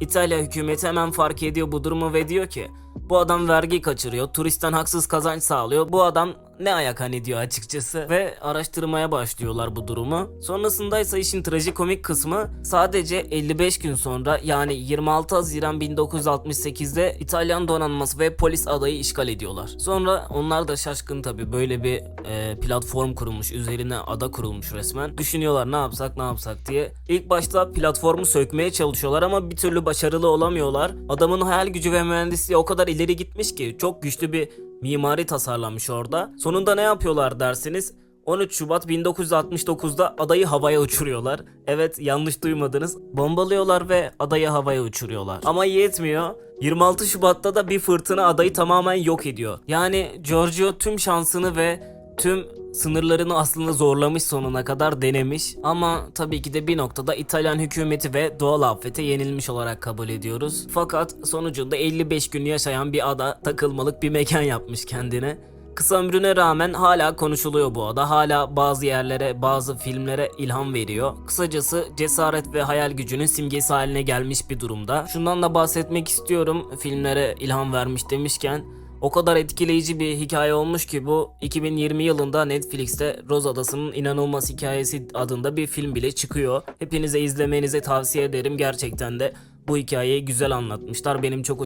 İtalya hükümeti hemen fark ediyor bu durumu ve diyor ki bu adam vergi kaçırıyor, turistten haksız kazanç sağlıyor. Bu adam ne ayak hani diyor açıkçası ve araştırmaya başlıyorlar bu durumu. Sonrasında ise işin trajikomik kısmı sadece 55 gün sonra yani 26 Haziran 1968'de İtalyan donanması ve polis adayı işgal ediyorlar. Sonra onlar da şaşkın tabi böyle bir e, platform kurulmuş üzerine ada kurulmuş resmen. Düşünüyorlar ne yapsak ne yapsak diye. İlk başta platformu sökmeye çalışıyorlar ama bir türlü başarılı olamıyorlar. Adamın hayal gücü ve mühendisliği o kadar ileri gitmiş ki çok güçlü bir mimari tasarlanmış orada. Sonunda ne yapıyorlar dersiniz? 13 Şubat 1969'da adayı havaya uçuruyorlar. Evet yanlış duymadınız. Bombalıyorlar ve adayı havaya uçuruyorlar. Ama yetmiyor. 26 Şubat'ta da bir fırtına adayı tamamen yok ediyor. Yani Giorgio tüm şansını ve tüm sınırlarını aslında zorlamış sonuna kadar denemiş. Ama tabii ki de bir noktada İtalyan hükümeti ve doğal afete yenilmiş olarak kabul ediyoruz. Fakat sonucunda 55 gün yaşayan bir ada takılmalık bir mekan yapmış kendine. Kısa ömrüne rağmen hala konuşuluyor bu ada. Hala bazı yerlere, bazı filmlere ilham veriyor. Kısacası cesaret ve hayal gücünün simgesi haline gelmiş bir durumda. Şundan da bahsetmek istiyorum. Filmlere ilham vermiş demişken o kadar etkileyici bir hikaye olmuş ki bu 2020 yılında Netflix'te Roz Adası'nın İnanılmaz Hikayesi adında bir film bile çıkıyor. Hepinize izlemenizi tavsiye ederim. Gerçekten de bu hikayeyi güzel anlatmışlar. Benim çok